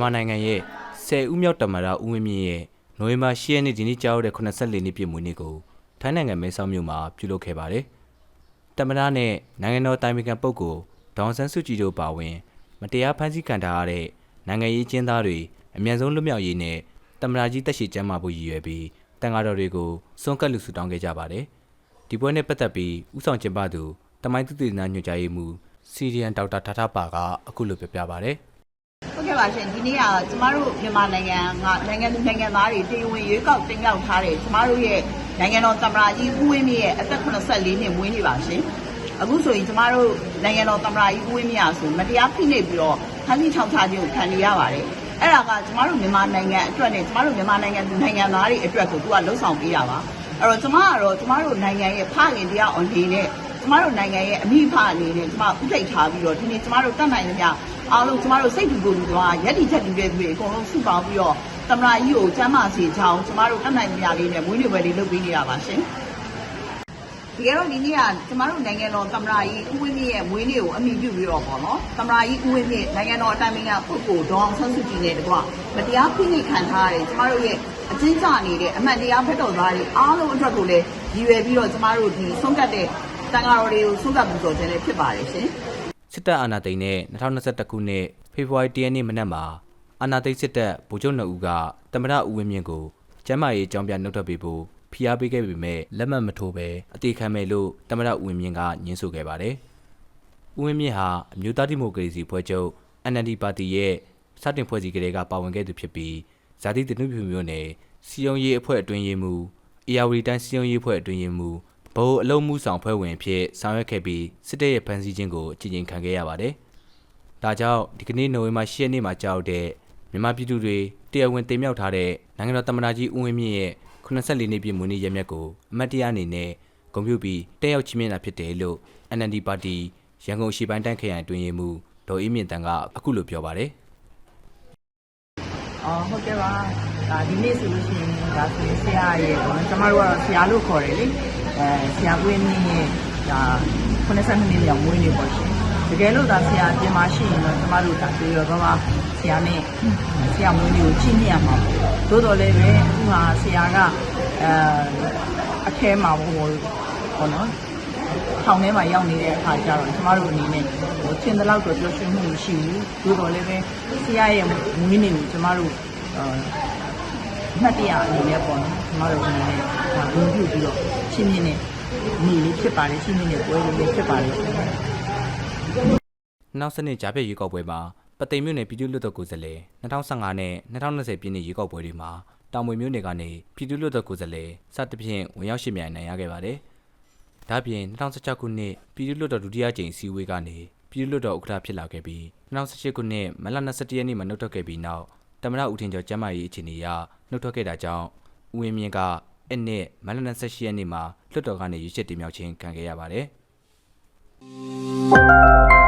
မြန်မာနိုင်ငံရဲ့10ဦးမြောက်တမရဦးဝင်းမြင့်ရဲ့နိုဝင်ဘာ10ရက်နေ့ဒီနေ့ကြောက်တဲ့84နှစ်ပြည့်မွေးနေ့ကိုထိုင်းနိုင်ငံမဲဆောက်မြို့မှာပြုလုပ်ခဲ့ပါတယ်။တမရနဲ့နိုင်ငံတော်တိုင်ပင်ခံပုဂ္ဂိုလ်ဒေါန်ဆန်းစုကြည်တို့ပါဝင်မတရားဖမ်းဆီးခံထားရတဲ့နိုင်ငံရေးကျင်းသားတွေအမြန်ဆုံးလွတ်မြောက်ရေးနဲ့တမရကြီးတက်ရှိကျမ်းမာဖို့ရည်ရွယ်ပြီးတန်ဃာတော်တွေကိုစွန့်ကပ်လူစုတောင်းခဲ့ကြပါတယ်။ဒီပွဲနဲ့ပတ်သက်ပြီးဥဆောင်ကျင်းပသူတမိုင်းသူတည်နာညွှန်ကြားရေးမှူးစီရီယန်ဒေါက်တာထာထပါကအခုလိုပြောပြပါဗျ။ဟုတ်ကဲ့ ပါရှင်ဒီနေ့ကကျမတို့မြန်မာနိုင်ငံကနိုင်ငံသူနိုင်ငံသားတွေတည်ဝင်ရွေးကောက်တင်မြှောက်ထားတဲ့ကျမတို့ရဲ့နိုင်ငံတော်သမ္မတကြီးဦးဝင်းမြင့်ရဲ့အသက်84နှစ်မွေးနေ့ပါရှင်အခုဆိုရင်ကျမတို့နိုင်ငံတော်သမ္မတကြီးဦးဝင်းမြင့်အားဆိုမတရားဖိနှိပ်ပြီးတော့ဖမ်းဆီးထောင်ချခြင်းကိုခံနေရပါတယ်အဲ့ဒါကကျမတို့မြန်မာနိုင်ငံအတွက်နဲ့ကျမတို့မြန်မာနိုင်ငံသူနိုင်ငံသားတွေအတွက်ကိုသူကလှုံ့ဆော်ပေးတာပါအဲ့တော့ကျမကတော့ကျမတို့နိုင်ငံရဲ့ဖခင်တရားအနေနဲ့ ကျမတို့နိုင်ငံရဲ့အမိဖအနေနဲ့ကျမဥထိတ်ထားပြီးတော့ဒီနေ့ကျမတို့တတ်နိုင်သမျှအားလုံးကျမတို့စိတ်တူကိုယ်တူသွားရက်တီချက်တူတဲ့သူတွေအကုန်လုံးစုပေါင်းပြီးတော့သမ္မတကြီးကိုကျမ်းမာစေချောင်းကျမတို့တတ်နိုင်သမျှလေးနဲ့မွေးနေ့ပွဲလေးလုပ်ပေးနေတာပါရှင်ဒီကတော့ဒီနေ့ကကျမတို့နိုင်ငံတော်သမ္မတကြီးဦးဝင်းမြင့်ရဲ့မွေးနေ့ကိုအမိပြုပြီးတော့ပေါ့နော်သမ္မတကြီးဦးဝင်းမြင့်နိုင်ငံတော်အတိုင်ပင်ခံပုဂ္ဂိုလ်ဒေါအောင်ဆန်းစုကြည်နဲ့တကွမတရားဖိနှိပ်ခံထားရတဲ့ကျမတို့ရဲ့အကျဉ်းချနေတဲ့အမှန်တရားဖက်တော်သားတွေအားလုံးအတွက်ကိုလည်းရည်ရွယ်ပြီးတော့ကျမတို့ဒီဆုံးကတ်တဲ့ တန်ဃာတော်တွေကိုဆုံးကတ်ပူဇော်ခြင်းလည်းဖြစ်ပါတယ်ရှင်စစ်တပ်အာဏာသိမ်းတဲ့2021ခုနှစ်ဖေဖော်ဝါရီလရက်နေ့မနက်မှာအာဏာသိမ်းစစ်တပ်ဗိုလ်ချုပ်နှုတ်ဦးကတမရဦးဝင်းမြင့်ကိုကျမ်းမာရေးအကြောင်းပြနှုတ်ထွက်ပေးဖို့ဖိအားပေးခဲ့ပေမဲ့လက်မှတ်မထိုးပဲအသေးခံမဲ့လို့တမရဦးဝင်းမြင့်ကညှင်းဆိုခဲ့ပါတယ်။ဦးဝင်းမြင့်ဟာအမျိုးသားဒီမိုကရေစီဖွဲ့ချုပ် NLD ပါတီရဲ့စတင်ဖွဲ့စည်းကလေးကပါဝင်ခဲ့သူဖြစ်ပြီးဇာတိတနုဖြူမျိုးနယ်စီယုံရေးအဖွဲ့အတွင်းရေးမှူးအေယာဝတီတိုင်းစီယုံရေးအဖွဲ့အတွင်းရေးမှူး ဗဟိုအလုံးမှုဆောင်ဖွဲ့ဝင်အဖြစ်ဆောင်ရွက်ခဲ့ပြီးစစ်တပ်ရဲ့ဖမ်းဆီးခြင်းကိုအကြိမ်ကြိမ်ခံခဲ့ရပါတယ်။ဒါကြောင့်ဒီကနေ့နိုဝင်ဘာ10ရက်နေ့မှာကြောက်တဲ့မြန်မာပြည်သူတွေတရားဝင်တင်မြှောက်ထားတဲ့နိုင်ငံတော်သမ္မတကြီးဦးဝင်းမြင့်ရဲ့84နှစ်ပြည့်မွေးနေ့ရက်မြတ်ကိုအမတ်တရားအနေနဲ့ဂုဏ်ပြုပြီးတက်ရောက်ချီးမြှင့်တာဖြစ်တယ်လို့ NND ပါတီရန်ကုန်ရှိပိုင်းတိုင်းခရိုင်အတွင်းရေးမှူးဒေါ်အေးမြင့်တန်ကအခုလိုပြောပါတယ်အော်ဟုတ်ကဲ့ပါဒါဒီနေ့ဆိုလို့ရှိရင်ဒါဆိုရင်ဆရာရဲ့ပေါ့နော်ကျမတို့ကတော့ဆရာလို့ခေါ်တယ်လေ အဲဆရာဝင်းမြင့်ရဲ့ဒါ82နှစ်မြောက်မွေးနေ့ပေါ့ရှင်တကယ်လို့ဒါဆရာပြင်မရှိရင်တော့ကျမတို့ဒါတွေ့ရတော့ပါဆရာနဲ့ဆရာမွေးနေ့ကိုချီးမြှင့်ရမှာပေါ့သို့တော်လည်းပဲအခုဟာဆရာကအဲအထဲမှာဟိုပေါ့နော်ထောင်ထဲမှာရောက်နေတဲ့အခါကျတော့ကျမတို့အနေနဲ့ဟိုထင်တဲ့လောက်တော့ပြောရွှင်မှုမရှိဘူးသို့တော်လည်းပဲဆရာရဲ့မွေးနေ့ကိုကျမတို့အာ မှတ်တရအနေနဲ့ပေါ့နော်ကျမတို့အနေနဲ့ဒါဝင်ပြုပြီးတော့ရှင်းမြင့်နေနေလေးဖြစ်ပါတယ်ရှင်းမြင့်နေပွဲလေးလေးဖြစ်ပါတယ်။နောက်စနစ်ကြားပြည့်ရွေးကောက်ပွဲမှာပသိမ်မြို့နယ်ပြည်သူ့လွှတ်တော်ကိုယ်စားလှယ်2015နဲ့2020ပြည်နှစ်ရွေးကောက်ပွဲတွေမှာတောင်မွေမြို့နယ်ကနေပြည်သူ့လွှတ်တော်ကိုယ်စားလှယ်စသဖြင့်ဝင်ရောက်ရှင်မြိုင်နိုင်ရခဲ့ပါတယ်။ဒါ့အပြင်2016ခုနှစ်ပြည်သူ့လွှတ်တော်ဒုတိယကြိမ်အစည်းအဝေးကနေပြည်သူ့လွှတ်တော်ဥက္ကဋ္ဌဖြစ်လာခဲ့ပြီး2018ခုနှစ်မလ21ရက်နေ့မှာနှုတ်ထွက်ခဲ့ပြီးနောက် တမရဦးထင်ကျော်ကျမ်းမာရေးအခြေအနေအရနှုတ်ထွက်ခဲ့တာကြောင့်ဦးဝင်းမြင့်ကအနှစ်မလ28ရက်နေ့မှာလွှတ်တော်ကနေရွေးချယ်တင်မြှောက်ခြင်းခံခဲ့ရပါတယ်။